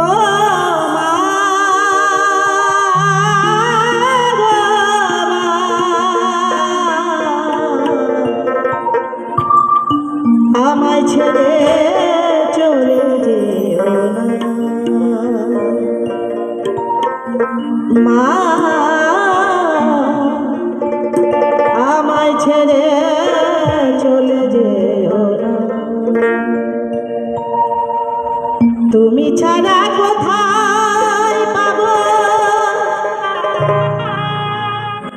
Oh. মা, আমায় ছেড়ে চলে যেও না। তুমি ছাড়া কোথায় পাব?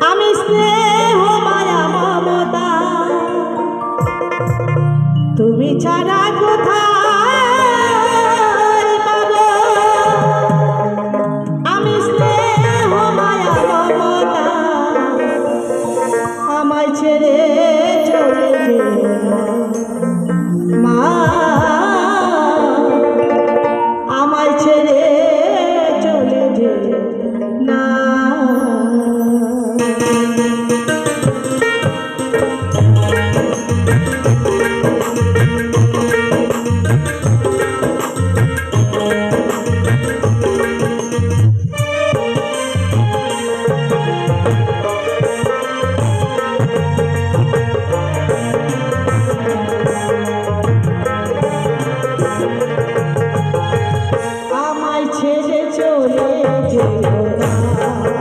আমি স্নেহ মায়া মমতা। তুমি ছাড়া কোথায় আমায় ছেড়ে চলে যেও চলে যেও না।